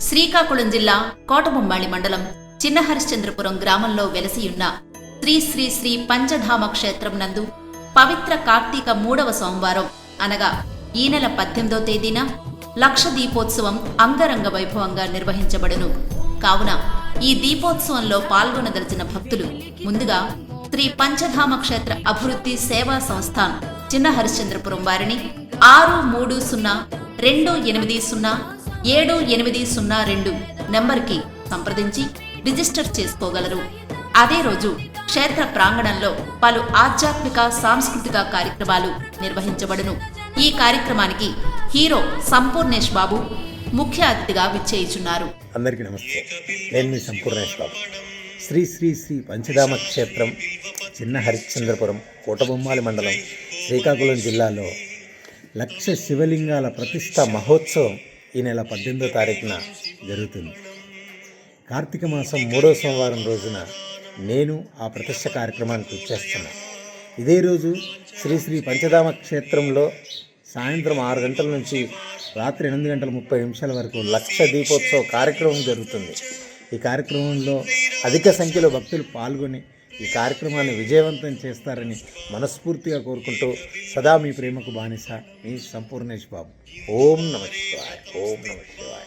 శ్రీకాకుళం జిల్లా కోటబొమ్మాళి మండలం చిన్న హరిశ్చంద్రపురం గ్రామంలో వెలసియున్న శ్రీ శ్రీ శ్రీ పంచధామ క్షేత్రం నందు పవిత్ర కార్తీక మూడవ సోమవారం అనగా ఈ నెల పద్దెనిమిదో తేదీన లక్ష దీపోత్సవం అంగరంగ వైభవంగా నిర్వహించబడును. కావున ఈ దీపోత్సవంలో పాల్గొనదలిచిన భక్తులు ముందుగా శ్రీ పంచధామ క్షేత్ర అభివృద్ధి సేవా సంస్థాన్ చిన్న హరిశ్చంద్రపురం వారిని ఆరు మూడు సున్నా రెండు ఎనిమిది సున్నా ఏడు ఎనిమిది సున్నా రెండు నెంబర్కి సంప్రదించి రిజిస్టర్ చేసుకోగలరు. అదే రోజు క్షేత్ర ప్రాంగణంలో పలు ఆధ్యాత్మిక సాంస్కృతిక కార్యక్రమాలు నిర్వహించబడును. ఈ కార్యక్రమానికి హీరో సంపూర్ణేష్ బాబు ముఖ్య అతిథిగా విచ్చేయుచున్నారు. అందరికీ నమస్తే. నేను మీ సంపూర్ణేష్ బాబు. శ్రీ శ్రీ శ్రీ పంచదామ క్షేత్రం చిన్న హరిశ్చంద్రపురం కోటబొమ్మాలి మండలం శ్రీకాకుళం జిల్లాలో లక్ష శివలింగాల ప్రతిష్ట మహోత్సవం ఈ నెల పద్దెనిమిదో తారీఖున జరుగుతుంది. కార్తీక మాసం మూడో సోమవారం రోజున నేను ఆ ప్రతిష్ట కార్యక్రమానికి వచ్చేస్తున్నా. ఇదే రోజు శ్రీ శ్రీ పంచదామ క్షేత్రంలో సాయంత్రం ఆరు గంటల నుంచి రాత్రి ఎనిమిది గంటల ముప్పై నిమిషాల వరకు లక్ష దీపోత్సవ కార్యక్రమం జరుగుతుంది. ఈ కార్యక్రమంలో అధిక సంఖ్యలో భక్తులు పాల్గొని ఈ కార్యక్రమాన్ని విజయవంతం చేస్తారని మనస్ఫూర్తిగా కోరుకుంటూ సదా మీ ప్రేమకు బానిస మీ సంపూర్ణేష్ బాబు. ఓం నమ శివాయ ఓం నమ శివాయ.